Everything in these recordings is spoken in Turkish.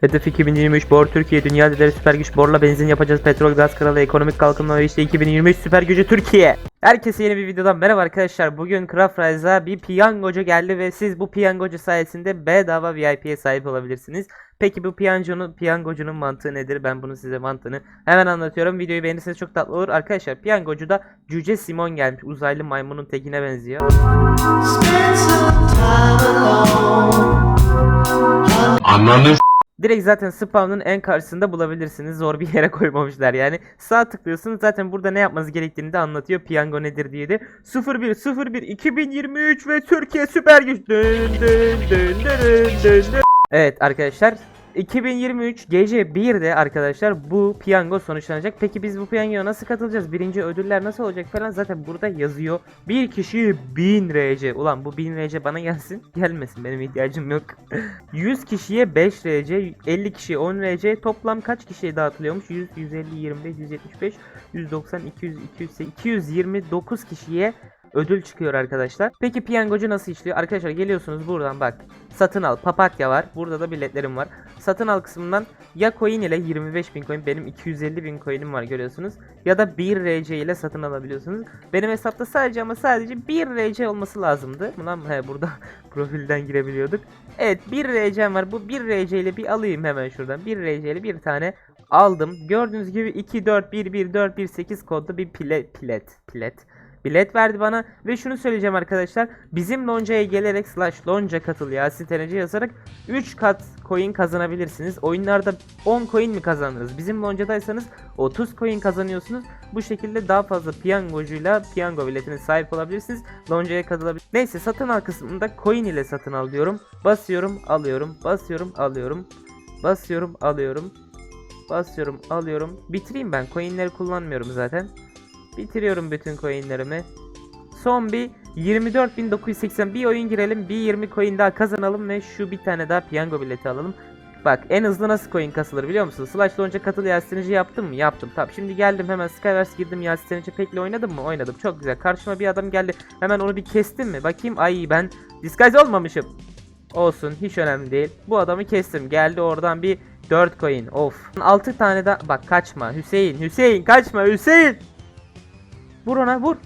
Hedef 2023 Bor Türkiye Dünya Lideri Süper Güç Borla benzin yapacağız petrol gaz kralı ekonomik kalkınma ve işte 2023 Süper Gücü Türkiye. Herkese yeni bir videodan merhaba arkadaşlar. Bugün Craft Rise'a bir piyangocu geldi ve siz bu piyangocu sayesinde bedava VIP'ye sahip olabilirsiniz. Peki bu piyancunun, piyangocunun mantığı nedir? Ben bunu size mantığını hemen anlatıyorum. Videoyu beğenirseniz çok tatlı olur. Arkadaşlar piyangocuda Cüce Simon gelmiş. Uzaylı maymunun tekine benziyor. Ananı Direkt zaten spawn'ın en karşısında bulabilirsiniz. Zor bir yere koymamışlar yani. Sağ tıklıyorsunuz zaten burada ne yapmanız gerektiğini de anlatıyor. Piyango nedir diye de. 01 01 2023 ve Türkiye Süper Güç. Evet arkadaşlar 2023 gece 1'de arkadaşlar bu piyango sonuçlanacak. Peki biz bu piyangoya nasıl katılacağız? Birinci ödüller nasıl olacak falan zaten burada yazıyor. Bir kişiye 1000 RC. Ulan bu 1000 RC bana gelsin. Gelmesin benim ihtiyacım yok. 100 kişiye 5 RC, 50 kişiye 10 RC. Toplam kaç kişiye dağıtılıyormuş? 100, 150, 25, 175, 190, 200, 200, 229 kişiye ödül çıkıyor arkadaşlar. Peki piyangocu nasıl işliyor? Arkadaşlar geliyorsunuz buradan bak. Satın al. Papatya var. Burada da biletlerim var. Satın al kısmından ya coin ile 25.000 coin benim 250.000 coin'im var görüyorsunuz. Ya da 1 RC ile satın alabiliyorsunuz. Benim hesapta sadece ama sadece 1 RC olması lazımdı. Lan he burada profilden girebiliyorduk. Evet 1 RC'm var. Bu 1 RC ile bir alayım hemen şuradan. 1 RC ile bir tane aldım. Gördüğünüz gibi 2 4 1 1 4 1 8 kodlu bir pilet pilet pilet bilet verdi bana ve şunu söyleyeceğim arkadaşlar. Bizim loncaya gelerek slash lonca katıl Yasin TNC yazarak 3 kat coin kazanabilirsiniz. Oyunlarda 10 coin mi kazanırız bizim loncadaysanız 30 coin kazanıyorsunuz. Bu şekilde daha fazla piyangocuyla piyango biletine sahip olabilirsiniz. Loncaya katılabilirsiniz neyse satın al kısmında coin ile satın al diyorum. Basıyorum alıyorum basıyorum alıyorum. Basıyorum alıyorum. Basıyorum alıyorum. Bitireyim ben. Coinleri kullanmıyorum zaten Bitiriyorum bütün coinlerimi. Son bir 24.980 bir oyun girelim. Bir 20 coin daha kazanalım ve şu bir tane daha piyango bileti alalım. Bak en hızlı nasıl coin kasılır biliyor musun? Slash Launch'a katıl yastıncı yaptım mı? Yaptım. Tamam şimdi geldim hemen Skyverse girdim yastıncı pekle oynadım mı? Oynadım. Çok güzel. Karşıma bir adam geldi. Hemen onu bir kestim mi? Bakayım. Ay ben disguise olmamışım. Olsun hiç önemli değil. Bu adamı kestim. Geldi oradan bir 4 coin. Of. 6 tane daha. Bak kaçma. Hüseyin. Hüseyin kaçma Hüseyin. Vur ona vur.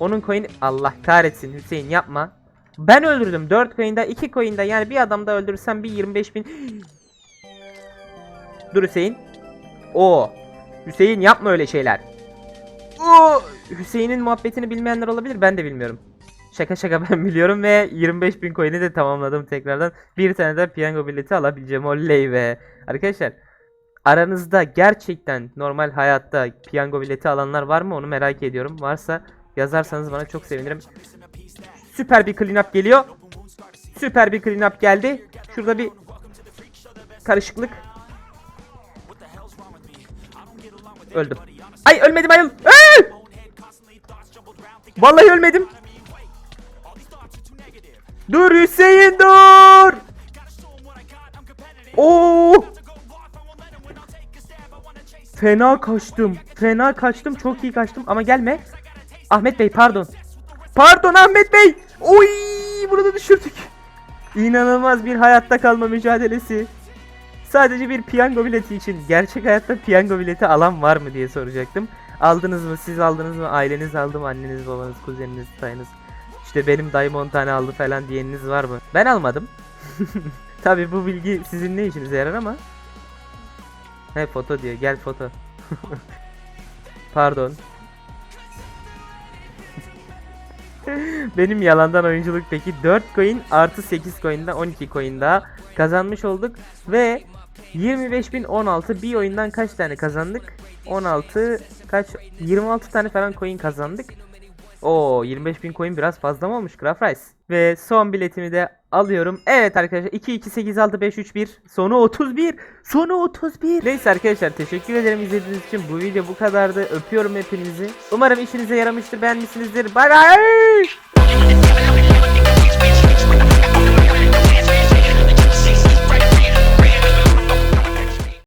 Onun coin Allah kahretsin Hüseyin yapma. Ben öldürdüm 4 coin'da 2 coin'da yani bir adamda öldürürsem bir 25 bin. Dur Hüseyin. O. Hüseyin yapma öyle şeyler. Oo. Hüseyin'in muhabbetini bilmeyenler olabilir ben de bilmiyorum. Şaka şaka ben biliyorum ve 25 bin coin'i de tamamladım tekrardan. Bir tane de piyango bileti alabileceğim oley be. Arkadaşlar aranızda gerçekten normal hayatta piyango bileti alanlar var mı onu merak ediyorum. Varsa yazarsanız bana çok sevinirim. Süper bir clean up geliyor. Süper bir clean up geldi. Şurada bir karışıklık. Öldüm. Ay ölmedim ayol. Ay! Vallahi ölmedim. Dur Hüseyin dur. Oo! Fena kaçtım. Fena kaçtım. Çok iyi kaçtım ama gelme. Ahmet Bey pardon. Pardon Ahmet Bey. Oy! Bunu da düşürdük. İnanılmaz bir hayatta kalma mücadelesi. Sadece bir piyango bileti için gerçek hayatta piyango bileti alan var mı diye soracaktım. Aldınız mı? Siz aldınız mı? Aileniz aldı mı? Anneniz, babanız, kuzeniniz, dayınız. İşte benim dayım 10 tane aldı falan diyeniniz var mı? Ben almadım. Tabi bu bilgi sizin ne işinize yarar ama. He foto diyor. Gel foto. Pardon. Benim yalandan oyunculuk peki 4 coin artı 8 coin'den 12 coin daha kazanmış olduk ve 25.016 bir oyundan kaç tane kazandık? 16 kaç 26 tane falan coin kazandık. Oo 25.000 coin biraz fazla mı olmuş Craft Rice? Ve son biletimi de alıyorum. Evet arkadaşlar 2 2 8 6 5 3 1 sonu 31. Sonu 31. Neyse arkadaşlar teşekkür ederim izlediğiniz için. Bu video bu kadardı. Öpüyorum hepinizi. Umarım işinize yaramıştır. Beğenmişsinizdir. Bay bay.